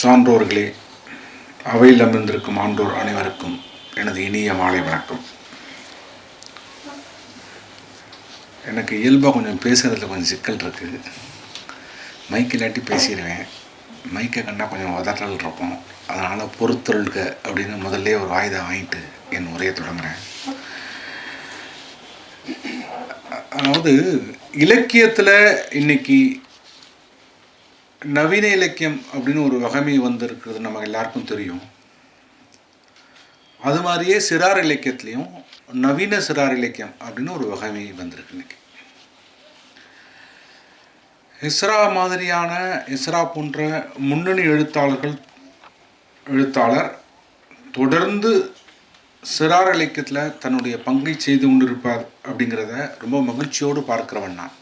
சான்றோர்களே அவையில் அமர்ந்திருக்கும் ஆண்டோர் அனைவருக்கும் எனது இனிய மாலை வணக்கம். எனக்கு இயல்பாக கொஞ்சம் பேசுகிறதுல கொஞ்சம் சிக்கல் இருக்குது மைக் இல்லாட்டி பேசிடுவேன் மைக்கை கண்டா கொஞ்சம் உதட்டல் இருக்கும். அதனால் பொறுத்தருள்க அப்படின்னு முதல்ல ஒரு ஆயுதம் வாங்கிட்டு என் உரையை தொடங்குறேன். அதாவது இலக்கியத்தில் இன்னைக்கு நவீன இலக்கியம் அப்படின்னு ஒரு வகைமை வந்திருக்கிறது நம்ம எல்லாருக்கும் தெரியும். அது மாதிரியே சிறார் இலக்கியத்துலேயும் நவீன சிறார் இலக்கியம் அப்படின்னு ஒரு வகைமை வந்திருக்கு இன்னைக்கு. இஸ்ரா மாதிரியான இஸ்ரா போன்ற முன்னணி எழுத்தாளர்கள் எழுத்தாளர் தொடர்ந்து சிறார் இலக்கியத்தில் தன்னுடைய பங்கை செய்து கொண்டிருப்பார் அப்படிங்கிறத ரொம்ப மகிழ்ச்சியோடு பார்க்கிறவன் நான்.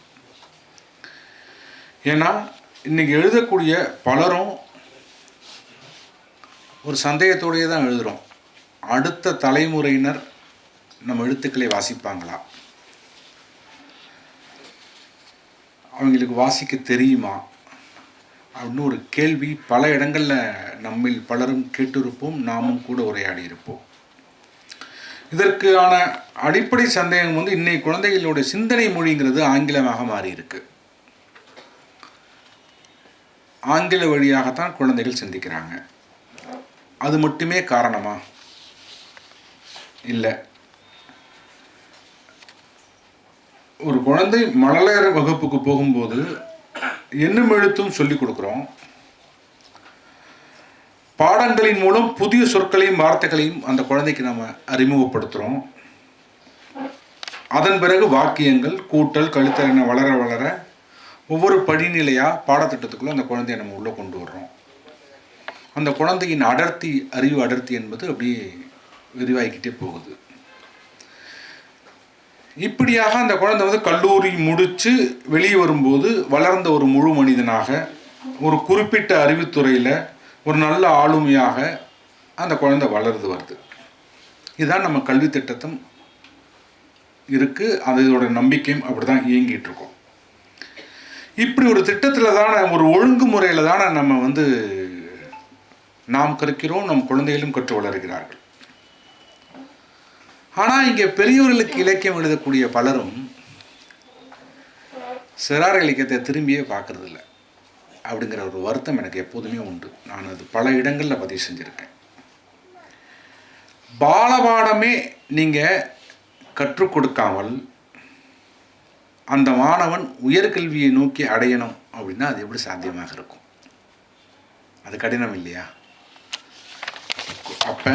ஏன்னா இன்றைக்கி எழுதக்கூடிய பலரும் ஒரு சந்தேகத்தோடையே தான் எழுதுகிறோம் அடுத்த தலைமுறையினர் நம்ம எழுத்துக்களை வாசிப்பாங்களா? அவங்களுக்கு வாசிக்க தெரியுமா? அப்படின்னு ஒரு கேள்வி பல இடங்களில் நம்மில் பலரும் கேட்டிருப்போம். நாமும் கூட உரையாடி இருப்போம். இதற்கான அடிப்படை சந்தேகம் வந்து இன்னைக்கு குழந்தைகளுடைய சிந்தனை மொழிங்கிறது ஆங்கிலமாக மாறியிருக்கு. ஆங்கில வழியாகத்தான் குழந்தைகள் சிந்திக்கிறாங்க. அது மட்டுமே காரணமா? இல்லை. ஒரு குழந்தை மழலையர் வகுப்புக்கு போகும்போது என்னும் எழுத்தும் சொல்லிக் கொடுக்குறோம். பாடங்களின் மூலம் புதிய சொற்களையும் வார்த்தைகளையும் அந்த குழந்தைக்கு நம்ம அறிமுகப்படுத்துகிறோம் அதன் பிறகு வாக்கியங்கள் கூட்டல் கழுத்தல் வளர வளர ஒவ்வொரு படிநிலையாக பாடத்திட்டத்துக்குள்ளே அந்த குழந்தைய நம்ம உள்ளே கொண்டு வர்றோம். அந்த குழந்தையின் அடர்த்தி அறிவு அடர்த்தி என்பது அப்படியே விரிவாகிக்கிட்டே போகுது. இப்படியாக அந்த குழந்தை வந்து கல்லூரி முடித்து வெளியே வரும்போது வளர்ந்த ஒரு முழு மனிதனாக ஒரு குறிப்பிட்ட அறிவுத்துறையில் ஒரு நல்ல ஆளுமையாக அந்த குழந்தை வளர்ந்து வருது. இதுதான் நம்ம கல்வி திட்டத்தும் இருக்குது அதோட நம்பிக்கையும் அப்படி தான் இயங்கிகிட்ருக்கோம் இப்படி ஒரு திட்டத்தில் தானே ஒரு ஒழுங்குமுறையில் தானே நம்ம வந்து நாம் கற்கிறோம் நம் குழந்தைகளும் கற்று வளர்கிறார்கள். ஆனால் இங்கே பெரியவர்களுக்கு இலக்கியம் எழுதக்கூடிய பலரும் சிறார் இலக்கியத்தை திரும்பியே பார்க்குறதில்ல. அப்படிங்கிற ஒரு வருத்தம் எனக்கு எப்போதுமே உண்டு. நான் அது பல இடங்களில் பதிவு செஞ்சுருக்கேன். பாலபாடமே நீங்கள் கற்றுக் கொடுக்காமல் அந்த மாணவன் உயர்கல்வியை நோக்கி அடையணும் அப்படின்னா அது எப்படி சாத்தியமாக இருக்கும்? அது கடினம் இல்லையா? அப்போ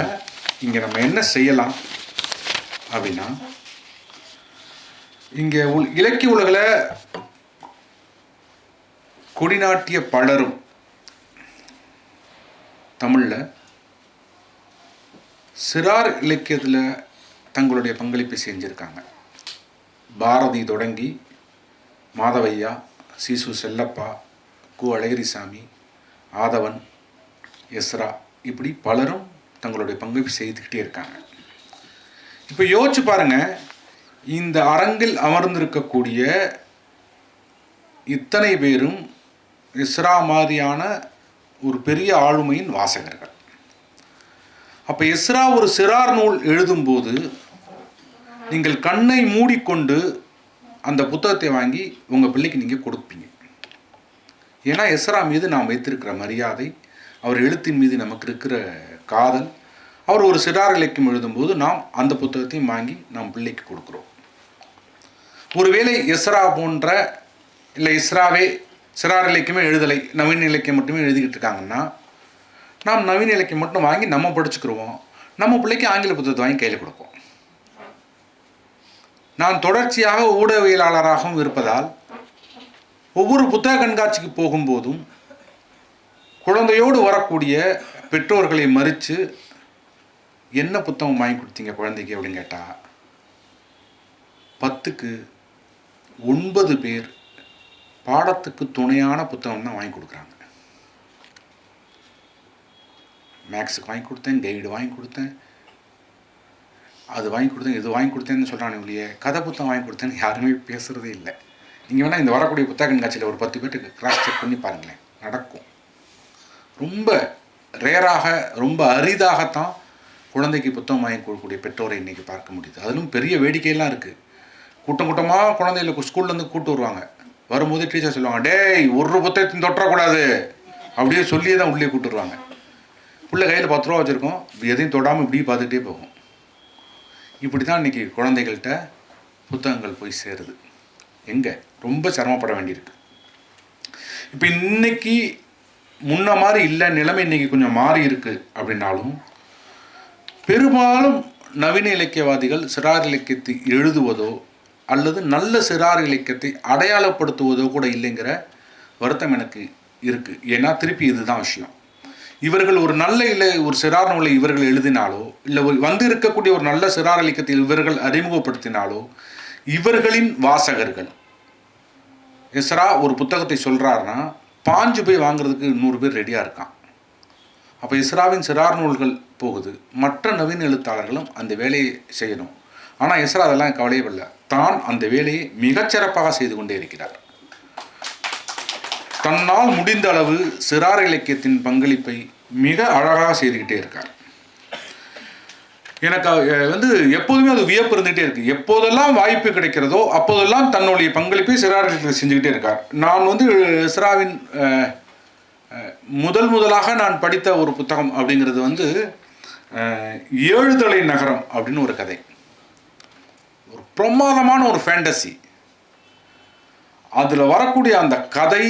இங்கே நம்ம என்ன செய்யலாம் அப்படின்னா இங்கே உ இலக்கிய உலகில் கொடிநாட்டிய பலரும் தமிழில் சிறார் இலக்கியத்தில் தங்களுடைய பங்களிப்பை செஞ்சுருக்காங்க. பாரதி தொடங்கி மாதவையா சீசு செல்லப்பா கு அழகிரிசாமி ஆதவன் எஸ்ரா இப்படி பலரும் தங்களுடைய பங்கு செய்துக்கிட்டே இருக்காங்க. இப்போ யோசிச்சு பாருங்க இந்த அரங்கில் அமர்ந்திருக்கக்கூடிய இத்தனை பேரும் இஸ்ரா மாதிரியான ஒரு பெரிய ஆளுமையின் வாசகர்கள். அப்போ இஸ்ரா ஒரு சிறார் நூல் எழுதும்போது நீங்கள் கண்ணை மூடிக்கொண்டு அந்த புத்தகத்தை வாங்கி உங்கள் பிள்ளைக்கு நீங்கள் கொடுப்பீங்க. ஏன்னா எஸ்ரா மீது நாம் வைத்திருக்கிற மரியாதை அவர் எழுத்தின் மீது நமக்கு இருக்கிற காதல் அவர் ஒரு சிறார் இலக்கியம் எழுதும்போது நாம் அந்த புத்தகத்தையும் வாங்கி நம் பிள்ளைக்கு கொடுக்குறோம். ஒருவேளை எஸ்ரா போன்ற இல்லை இஸ்ராவே சிறார் இலக்கியமே எழுதலை நவீன இலக்கியம் மட்டுமே எழுதிக்கிட்டு இருக்காங்கன்னா நாம் நவீன இலக்கியம் மட்டும் வாங்கி நம்ம படிச்சுக்கிருவோம். நம்ம பிள்ளைக்கு ஆங்கில புத்தகத்தை வாங்கி கையில் கொடுப்போம். நான் தொடர்ச்சியாக ஊடகவியலாளராகவும் இருப்பதால் ஒவ்வொரு புத்தக கண்காட்சிக்கு போகும்போதும் குழந்தையோடு வரக்கூடிய பெற்றோர்களை மறித்து என்ன புத்தகம் வாங்கி கொடுத்தீங்க குழந்தைக்கு? அப்படின்னு கேட்டால் பத்துக்கு ஒன்பது பேர் பாடத்துக்கு துணையான புத்தகம் தான் வாங்கி கொடுக்குறாங்க. மேக்ஸுக்கு வாங்கி கொடுத்தேன் கைடு வாங்கி கொடுத்தேன் அது வாங்கி கொடுத்தேன் இது வாங்கி கொடுத்தேன்னு சொல்கிறானே ஒழிய கதை புத்தகம் வாங்கி கொடுத்தேன்னு யாருமே பேசுகிறதே இல்லை. நீங்கள் வேணால் இந்த வரக்கூடிய புத்தக கண்காட்சியில் ஒரு பத்து பேர்த்துக்கு கிராஸ் செக் பண்ணி பாருங்களேன். நடக்கும். ரொம்ப ரேராக ரொம்ப அரிதாகத்தான் குழந்தைக்கு புத்தகம் வாங்கி கொடுக்கக்கூடிய பெற்றோரை இன்றைக்கி பார்க்க முடியுது. அதிலும் பெரிய வேடிக்கையெல்லாம் இருக்குது கூட்டம் கூட்டமாக குழந்தைகளை ஸ்கூல்லேருந்து கூட்டு வருவாங்க. வரும்போது டீச்சர் சொல்லுவாங்க டேய் ஒரு புத்தகத்தையும் தொட்டக்கூடாது. அப்படியே சொல்லியே தான் உள்ளே கூப்பிட்டுருவாங்க பிள்ளை கையில் பத்து ரூபா வச்சுருக்கோம். எதையும் தொடாமல் இப்படி பார்த்துக்கிட்டே போகும். இப்படி தான் இன்றைக்கி குழந்தைகள்கிட்ட புத்தகங்கள் போய் சேருது. எங்கே? ரொம்ப சிரமப்பட வேண்டியிருக்கு. இப்போ இன்னைக்கு முன்ன மாதிரி இல்லை நிலைமை இன்றைக்கி கொஞ்சம் மாறி இருக்குது அப்படின்னாலும் பெரும்பாலும் நவீன இலக்கியவாதிகள் சிறார் இலக்கியத்தை எழுதுவதோ அல்லது நல்ல சிறார் இலக்கியத்தை அடையாளப்படுத்துவதோ கூட இல்லைங்கிற வருத்தம் எனக்கு இருக்குது ஏன்னா திருப்பி இதுதான் விஷயம். இவர்கள் ஒரு நல்ல இல்லை ஒரு சிறார் நூலை இவர்கள் எழுதினாலோ இல்லை ஒரு வந்து இருக்கக்கூடிய ஒரு நல்ல சிறார் இலக்கியத்தை இவர்கள் அறிமுகப்படுத்தினாலோ இவர்களின் வாசகர்கள். எஸ்ரா ஒரு புத்தகத்தை சொல்கிறாருன்னா பாஞ்சு போய் வாங்குறதுக்கு நூறு பேர் ரெடியாக இருக்கான். அப்போ இஸ்ராவின் சிறார் நூல்கள் போகுது. மற்ற நவீன எழுத்தாளர்களும் அந்த வேலையை செய்யணும். ஆனால் இஸ்ரா அதெல்லாம் கவலையவில்லை தான் அந்த வேலையை மிகச்சிறப்பாக செய்து கொண்டே இருக்கிறார். தன்னால் முடிந்த அளவு சிறார் இலக்கியத்தின் பங்களிப்பை மிக அழகாக செய்துக்கிட்டே இருக்கார். எனக்கு வந்து எப்போதுமே அது வியப்பு இருந்துகிட்டே இருக்குது எப்போதெல்லாம் வாய்ப்பு கிடைக்கிறதோ அப்போதெல்லாம் தன்னுடைய பங்களிப்பை சிறார் இலக்கியத்தில் செஞ்சுக்கிட்டே இருக்கார். நான் வந்து சிறாவின் முதல் முதலாக நான் படித்த ஒரு புத்தகம் அப்படிங்கிறது வந்து ஏழுதலை நகரம் அப்படின்னு ஒரு கதை. ஒரு பிரமாதமான ஒரு ஃபேண்டசி அதில் வரக்கூடிய அந்த கதை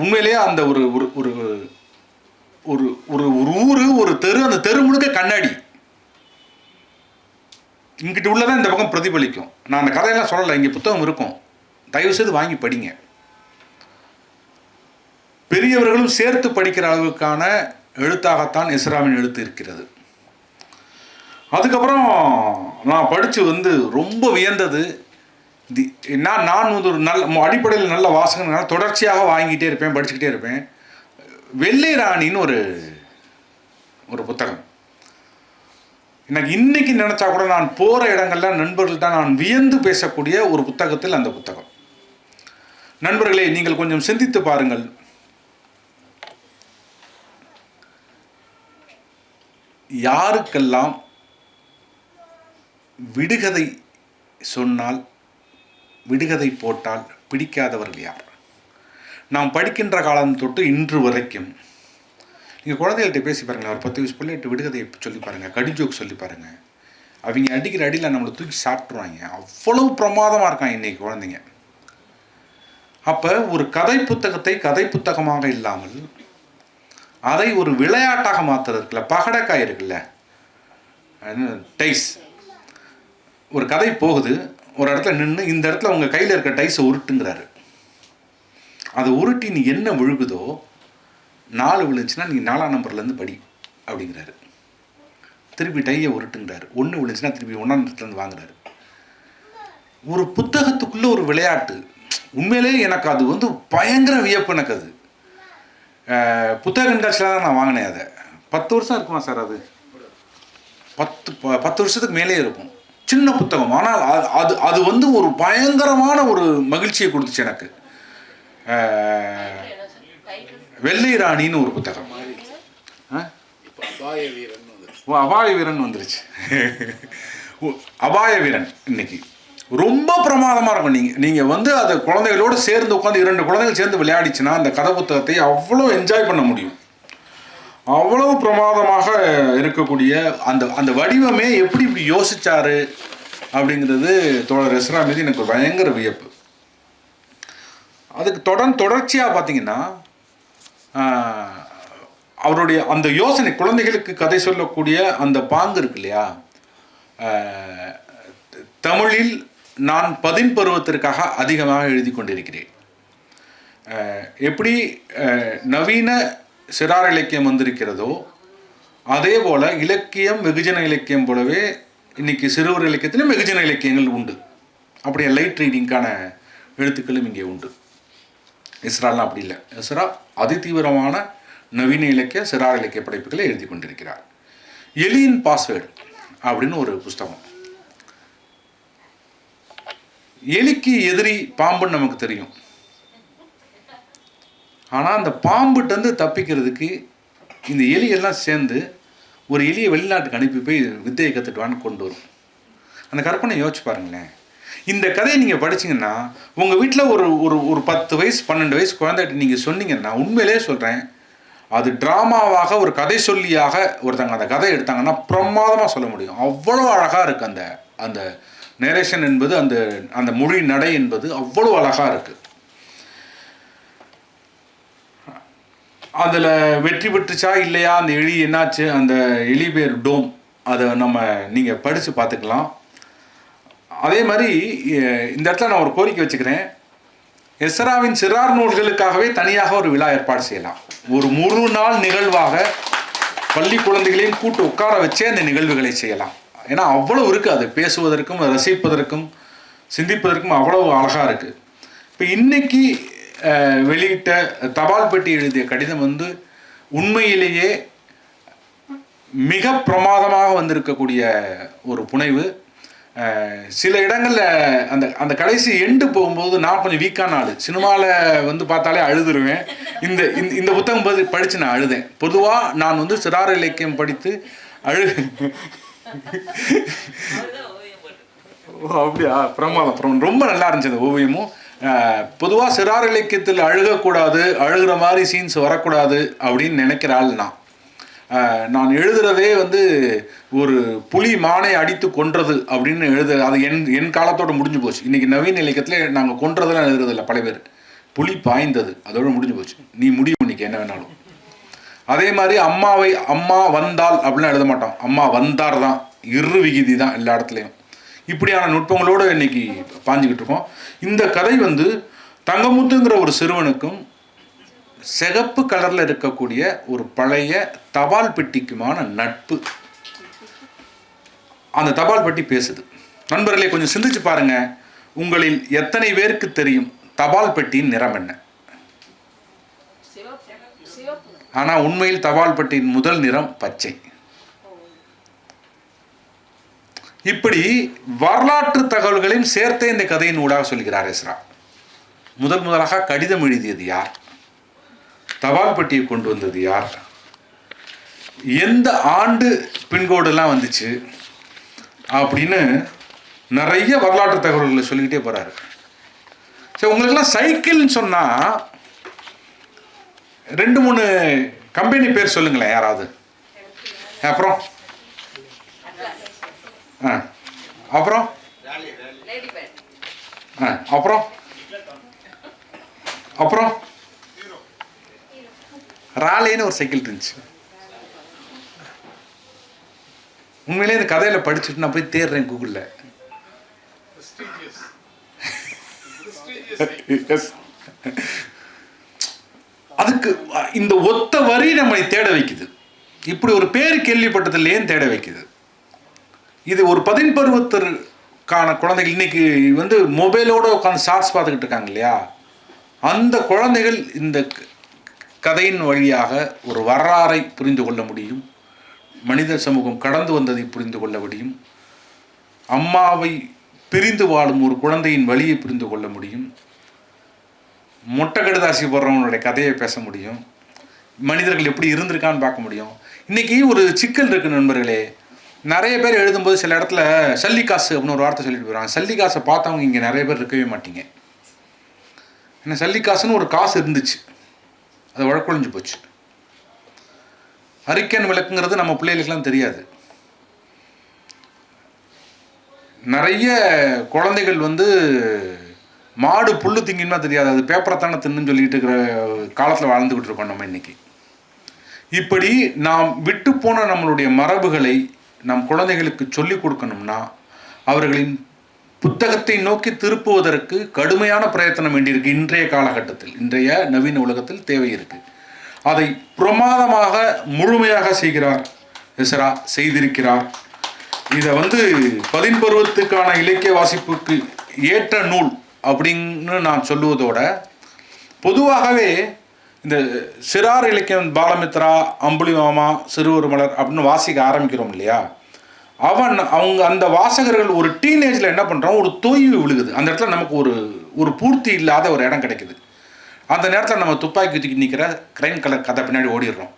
உண்மையிலேயே அந்த ஒரு ஒரு ஒரு ஒரு ஒரு ஒரு ஊர் ஒரு தெரு அந்த தெரு முழுக்க கண்ணாடி. இங்கிட்ட உள்ளதான் இந்த பக்கம் பிரதிபலிக்கும். நான் அந்த கதையெல்லாம் சொல்லலை இங்கே புத்தகம் இருக்கும். தயவு செய்து வாங்கி படிங்க. பெரியவர்களும் சேர்த்து படிக்கிற அளவுக்கான எழுத்தாகத்தான் இஸ்ராமின் எழுத்து இருக்கிறது. அதுக்கப்புறம் நான் படித்து வந்து ரொம்ப வியந்தது தி நான் நான் வந்து ஒரு நல்ல அடிப்படையில் நல்ல வாசகனால தொடர்ச்சியாக வாங்கிட்டே இருப்பேன் படிச்சுக்கிட்டே இருப்பேன். வெள்ளை ராணின்னு ஒரு ஒரு புத்தகம். எனக்கு இன்னைக்கு நினச்சா கூட நான் போகிற இடங்கள்ல நண்பர்கள்ட்ட நான் வியந்து பேசக்கூடிய ஒரு புத்தகத்தில் அந்த புத்தகம். நண்பர்களே நீங்கள் கொஞ்சம் சிந்தித்து பாருங்கள். யாருக்கெல்லாம் விடுகதை சொன்னால் விடுகதை போட்டால் பிடிக்காதவர்கள் யார்? நாம் படிக்கின்ற காலம் தொட்டு இன்று வரைக்கும். நீங்கள் குழந்தைகள்கிட்ட பேசி பாருங்கள் ஒரு பத்து வயசு பிள்ளைகிட்ட விடுகதையை சொல்லி பாருங்கள் கடிஜோக் சொல்லி பாருங்கள் அவங்க அடிக்கிற அடியில் நம்மளை தூக்கி சாப்பிட்ருவாங்க அவ்வளவு பிரமாதமாக இருக்காங்க இன்றைக்கி குழந்தைங்க. அப்போ ஒரு கதை புத்தகத்தை கதை புத்தகமாக இல்லாமல் அதை ஒரு விளையாட்டாக மாற்றுறது இருக்குல்ல பகடக்காய் இருக்குல்ல டைஸ். ஒரு கதை போகுது ஒரு இடத்துல நின்று இந்த இடத்துல உங்கள் கையில் இருக்க டைஸை உருட்டுங்கிறாரு. அதை உருட்டி நீ என்ன விழுகுதோ நாலு விழுந்துச்சுன்னா நீ நாலாம் நம்பர்லேருந்து படி அப்படிங்கிறாரு. திருப்பி டையை உருட்டுங்கிறாரு. ஒன்று விழுந்துச்சுன்னா திருப்பி ஒன்றாம் இடத்துலேருந்து வாங்குறாரு. ஒரு புத்தகத்துக்குள்ளே ஒரு விளையாட்டு. உண்மையிலேயே எனக்கு அது வந்து பயங்கர வியப்பு எனக்கு அது. புத்தக கண்காட்சியில் தான் நான் வாங்கினேன் அதை. பத்து வருஷம் இருக்குமா சார் அது? பத்து ப- பத்து வருஷத்துக்கு மேலே இருக்கும். சின்ன புத்தகம். ஆனால் அது அது அது வந்து ஒரு பயங்கரமான ஒரு மகிழ்ச்சியை கொடுத்துச்சு எனக்கு. வெள்ளை ராணின்னு ஒரு புத்தகம். ஆ? அபாய வீரன் ஓ அபாய வீரன் வந்துருச்சு. அபாய வீரன் இன்னைக்கு. ரொம்ப பிரமாதமாக இருக்கும். நீங்கள் நீங்கள் வந்து அதை குழந்தைகளோடு சேர்ந்து உட்காந்து இரண்டு குழந்தைகள் சேர்ந்து விளையாடிச்சுன்னா அந்த கதை புத்தகத்தை அவ்வளோ என்ஜாய் பண்ண முடியும். அவ்வளவு பிரமாதமாக இருக்கக்கூடிய அந்த அந்த வடிவமே எப்படி இப்படி யோசிச்சாரு அப்படிங்கிறது தோழர் எஸ்ரா மீது எனக்கு ஒரு பயங்கர வியப்பு. அதுக்கு தொடர் தொடர்ச்சியாக பார்த்தீங்கன்னா அவருடைய அந்த யோசனை குழந்தைகளுக்கு கதை சொல்லக்கூடிய அந்த பாங்கு இருக்கு இல்லையா? தமிழில் நான் பதின் பருவத்திற்காக அதிகமாக எழுதி கொண்டிருக்கிறேன். எப்படி நவீன சிறார் இலக்கியம் வந்திருக்கிறதோ அதே போல் இலக்கியம் வெகுஜன இலக்கியம் போலவே இன்னைக்கு சிறுவர் இலக்கியத்திலும் வெகுஜன இலக்கியங்கள் உண்டு. அப்படியே லைட் ரீடிங்க்கான எழுத்துக்களும் இங்கே உண்டு. இஸ்ராலாம் அப்படி இல்லை. இஸ்ரா அதிதீவிரமான நவீன இலக்கிய சிறார் இலக்கிய படைப்புகளை எழுதி கொண்டிருக்கிறார். எலியின் பாஸ்வேர்டு அப்படின்னு ஒரு புஸ்தகம். எலிக்கு எதிரி பாம்புன்னு நமக்கு தெரியும். ஆனால் அந்த பாம்புட்டேருந்து தப்பிக்கிறதுக்கு இந்த எலியெல்லாம் சேர்ந்து ஒரு எலியை வெளிநாட்டுக்கு அனுப்பி போய் வித்தையை கற்றுட்டுவான்னு கொண்டு வரும். அந்த கற்பனை யோசிச்சு பாருங்களேன். இந்த கதையை நீங்கள் படிச்சிங்கன்னா உங்கள் வீட்டில் ஒரு ஒரு ஒரு பத்து வயசு பன்னெண்டு வயசு குழந்தைகிட்ட நீங்கள் சொன்னீங்கன்னா உண்மையிலே சொல்கிறேன் அது ட்ராமாவாக ஒரு கதை சொல்லியாக ஒருத்தங்க அந்த கதை எடுத்தாங்கன்னா பிரமாதமாக சொல்ல முடியும். அவ்வளோ அழகாக இருக்குது அந்த அந்த நேரேஷன் என்பது அந்த அந்த மொழி நடை என்பது அவ்வளோ அழகாக இருக்குது அதில் வெற்றி பெற்றுச்சா இல்லையா? அந்த எலி என்னாச்சு? அந்த எலி பேர் டோம். அதை நம்ம நீங்கள் படித்து பார்த்துக்கலாம் அதே மாதிரி இந்த இடத்துல நான் ஒரு கோரிக்கை வச்சுக்கிறேன். எஸ்ராவின் சிறார் நூல்களுக்காகவே தனியாக ஒரு விழா ஏற்பாடு செய்யலாம். ஒரு முழு நாள் நிகழ்வாக பள்ளி குழந்தைகளையும் கூட்டு உட்கார வச்சே அந்த நிகழ்வுகளை செய்யலாம். ஏன்னா அவ்வளோ இருக்குது அது பேசுவதற்கும் ரசிப்பதற்கும் சிந்திப்பதற்கும் அவ்வளோ அழகாக இருக்குது இப்போ இன்றைக்கி வெளியிட்ட தபால் பெட்டி எழுதிய கடிதம் வந்து உண்மையிலேயே மிக பிரமாதமாக வந்திருக்கக்கூடிய ஒரு புனைவு. சில இடங்களில் அந்த அந்த கடைசி எண்டு போகும்போது நான் கொஞ்சம் வீக்கான ஆள். சினிமாவில் வந்து பார்த்தாலே அழுதுருவேன். இந்த இந்த இந்த புத்தகம் பதி படித்து நான் அழுதேன். பொதுவாக நான் வந்து சிறார் இலக்கியம் படித்து அழு ஓ அப்படியா? பிரமாதம். ரொம்ப நல்லா இருந்துச்சு அந்த ஓவியமும். பொதுவாக சிறார் இலக்கியத்தில் அழுகக்கூடாது அழுகிற மாதிரி சீன்ஸ் வரக்கூடாது அப்படின்னு நினைக்கிற ஆள் நான் நான் எழுதுகிறதே வந்து ஒரு புலி மானை அடித்து கொன்றது அப்படின்னு எழுது அது என் என் காலத்தோடு முடிஞ்சு போச்சு. இன்றைக்கி நவீன இலக்கியத்தில் நாங்கள் கொன்றதெல்லாம் எழுதுறதில்ல பல பேர். புலி பாய்ந்தது அதோட முடிஞ்சு போச்சு. நீ முடிவு இன்னைக்கு என்ன வேணாலும். அதே மாதிரி அம்மாவை அம்மா வந்தால் அப்படிலாம் எழுத மாட்டோம். அம்மா வந்தார் தான் இரு விகிதி தான் எல்லா இடத்துலையும். இப்படியான நுட்பங்களோடு இன்னைக்கு பாஞ்சுக்கிட்டு இருக்கோம். இந்த கதை வந்து தங்கமுத்துங்கிற ஒரு சிறுவனுக்கும் சிகப்பு கலரில் இருக்கக்கூடிய ஒரு பழைய தபால் பெட்டிக்குமான நட்பு. அந்த தபால் பெட்டி பேசுது. நண்பர்களே கொஞ்சம் சிந்திச்சு பாருங்க. உங்களில் எத்தனை பேருக்கு தெரியும் தபால் பெட்டியின் நிறம் என்ன? ஆனால் உண்மையில் தபால் பெட்டியின் முதல் நிறம் பச்சை. இப்படி வரலாற்று தகவல்களையும் சேர்த்தே இந்த கதையின் ஊடாக சொல்கிறார் எஸ்ரா. முதல் முதலாக கடிதம் எழுதியது யார்? தபால் பெட்டியை கொண்டு வந்தது யார்? எந்த ஆண்டு பின்கோடெல்லாம் வந்துச்சு? அப்படின்னு நிறைய வரலாற்று தகவல்களை சொல்லிக்கிட்டே போகிறாரு சரி உங்களுக்கெல்லாம் சைக்கிள்னு சொன்னால் ரெண்டு மூணு கம்பெனி பேர் சொல்லுங்களேன் யாராவது. அப்புறம்? ஆ. அப்புறம்? ஆ. அப்புறம்? அப்புறம்? ராலேன்னு ஒரு சைக்கிள் இருந்துச்சு. உண்மையிலே இந்த கதையில படிச்சுட்டு நான் போய் தேடுறேன் கூகுளில். அதுக்கு இந்த ஒத்த வரி நம்மை தேட வைக்குது. இப்படி ஒரு பேர் கேள்விப்பட்டதில் ஏன் தேட வைக்குது? இது ஒரு பதின் பருவத்திற்கான குழந்தைகள். இன்றைக்கி வந்து மொபைலோடு உட்காந்து ஷார்ட்ஸ் பார்த்துக்கிட்டு இருக்காங்க இல்லையா? அந்த குழந்தைகள் இந்த க- கதையின் வழியாக ஒரு வரலாறை புரிந்து கொள்ள முடியும். மனித சமூகம் கடந்து வந்ததை புரிந்து கொள்ள முடியும். அம்மாவை பிரிந்து வாழும் ஒரு குழந்தையின் வழியை புரிந்து கொள்ள முடியும். மொட்டை கடுதாசி போடுறவனுடைய கதையை பேச முடியும். மனிதர்கள் எப்படி இருந்திருக்கான்னு பார்க்க முடியும். இன்றைக்கி ஒரு சிக்கல் இருக்குது நண்பர்களே. நிறைய பேர் எழுதும்போது சில இடத்துல சல்லிக்காசு அப்படின்னு ஒரு வார்த்தை சொல்லிட்டு போயிடுவாங்க. சல்லிக்காசை பார்த்தவங்க இங்கே நிறைய பேர் இருக்கவே மாட்டீங்க. ஏன்னா சல்லிக்காசுன்னு ஒரு காசு இருந்துச்சு. அது வழக்கொழிஞ்சு போச்சு. அரிக்கன் விளக்குங்கிறது நம்ம பிள்ளைகளுக்கெல்லாம் தெரியாது. நிறைய குழந்தைகள் வந்து மாடு புல்லு திங்கின்னா தெரியாது. அது பேப்பரை தானே தின்னுன்னு சொல்லிட்டு இருக்கிற காலத்தில் வாழ்ந்துக்கிட்டு இருக்கோம் நம்ம இன்னைக்கு. இப்படி நாம் விட்டு போன நம்மளுடைய மரபுகளை நம் குழந்தைகளுக்கு சொல்லிக் கொடுக்கணும்னா அவர்களின் புத்தகத்தை நோக்கி திருப்புவதற்கு கடுமையான பிரயத்தனம் வேண்டியிருக்கு இன்றைய காலகட்டத்தில். இன்றைய நவீன உலகத்தில் தேவை இருக்கு. அதை பிரமாதமாக முழுமையாக செய்கிறார் எஸ்ரா செய்திருக்கிறார். இதை வந்து பதின்பருவத்துக்கான இலக்கிய வாசிப்புக்கு ஏற்ற நூல் அப்படின்னு நான் சொல்லுவதோட பொதுவாகவே இந்த சிறார் இலக்கியம் பாலமித்ரா அம்புலிமாமா சிறுவர் மலர் அப்படின்னு வாசிக்க ஆரம்பிக்கிறோம் இல்லையா? அவன் அவங்க அந்த வாசகர்கள் ஒரு டீனேஜில் என்ன பண்ணுறான் ஒரு தொய்வு விழுகுது. அந்த இடத்துல நமக்கு ஒரு ஒரு பூர்த்தி இல்லாத ஒரு இடம் கிடைக்குது. அந்த நேரத்தில் நம்ம துப்பாக்கி தூக்கி நிற்கிற கிரைம் கலர் கதை பின்னாடி ஓடிடுறோம்.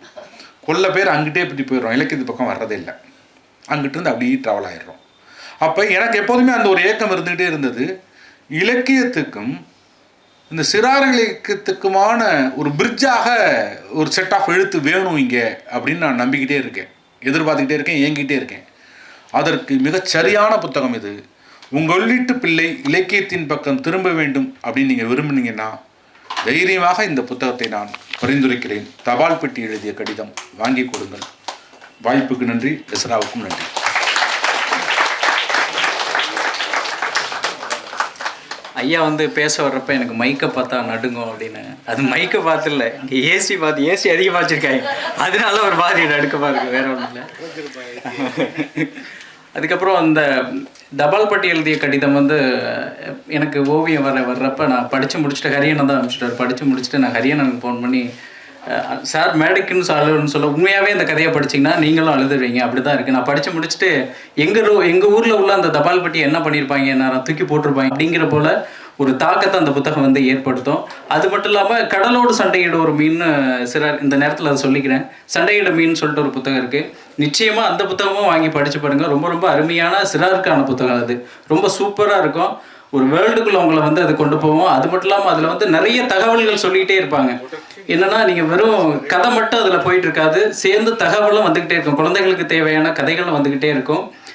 கொல்ல பேர் அங்கிட்டே இப்படி போயிடுறோம். இலக்கியத்து பக்கம் வர்றதே இல்லை. அங்கிட்டு இருந்து அப்படியே ட்ராவல் ஆகிடுறோம் அப்போ எனக்கு எப்போதுமே அந்த ஒரு ஏக்கம் இருந்துகிட்டே இருந்தது. இலக்கியத்துக்கும் இந்த சிறார் இலக்கியத்துக்குமான ஒரு பிரிட்ஜாக ஒரு செட் ஆஃப் எழுத்து வேணும் இங்கே அப்படின்னு நான் நம்பிக்கிட்டே இருக்கேன். எதிர்பார்த்துக்கிட்டே இருக்கேன் ஏங்கிட்டே இருக்கேன். அதற்கு மிகச் சரியான புத்தகம் இது. உங்கள் உள்ளிட்டு பிள்ளை இலக்கியத்தின் பக்கம் திரும்ப வேண்டும் அப்படின்னு நீங்கள் விரும்புனீங்கன்னா தைரியமாக இந்த புத்தகத்தை நான் பரிந்துரைக்கிறேன். தபால் பெட்டி எழுதிய கடிதம் வாங்கி கொடுங்கள். வாய்ப்புக்கு நன்றி. எஸ்ராவுக்கும் நன்றி. ஐயா வந்து பேச வர்றப்ப எனக்கு மைக்கை பார்த்தா நடுங்கும் அப்படின்னு. அது மைக்கை பார்த்து இல்லை இங்கே ஏசி பார்த்து ஏசி அதிகமாக வச்சுருக்காங்க. அதனால ஒரு மாதிரி நடுக்கமாக இருக்குது வேற ஒன்றும் இல்லை. அதுக்கப்புறம் அந்த தபால் பட்டி எழுதிய கடிதம் வந்து எனக்கு ஓவியம் வர வர்றப்ப நான் படித்து முடிச்சுட்டு ஹரியனை தான் அனுப்பிச்சிட்டார். படித்து முடிச்சுட்டு நான் ஹரியனுக்கு ஃபோன் பண்ணி சார் மேடைக்குன்னு சொல்லுன்னு சொல்ல உண்மையாகவே இந்த கதையை படிச்சீங்கன்னா நீங்களும் அழுதுவீங்க அப்படி தான் இருக்குது நான் படித்து முடிச்சுட்டு எங்கள் ரூ எங்கள் ஊரில் உள்ள அந்த தபால் பட்டி என்ன பண்ணியிருப்பாங்க என்ன தூக்கி போட்டிருப்பாங்க அப்படிங்கிற போல் ஒரு தாக்கத்தை அந்த புத்தகம் வந்து ஏற்படுத்தும். அது மட்டும் இல்லாமல் கடலோடு சண்டையிட ஒரு மீன் சிலர் இந்த நேரத்தில் அதை சொல்லிக்கிறேன். சண்டையிட மீன் சொல்லிட்டு ஒரு புத்தகம் இருக்குது நிச்சயமாக அந்த புத்தகமும் வாங்கி படித்து பாருங்கள் ரொம்ப ரொம்ப அருமையான சிறாருக்கான புத்தகம் அது. ரொம்ப சூப்பராக இருக்கும். ஒரு வேர்ல்டுக்குள்ள உங்களை வந்து அது கொண்டு போவோம். அது மட்டும் இல்லாமல் அதில் வந்து நிறைய தகவல்கள் சொல்லிக்கிட்டே இருப்பாங்க. என்னன்னா நீங்கள் வெறும் கதை மட்டும் அதில் போயிட்டு இருக்காது. சேர்ந்து தகவலும் வந்துக்கிட்டே இருக்கும். குழந்தைகளுக்கு தேவையான கதைகளும் வந்துக்கிட்டே இருக்கும்.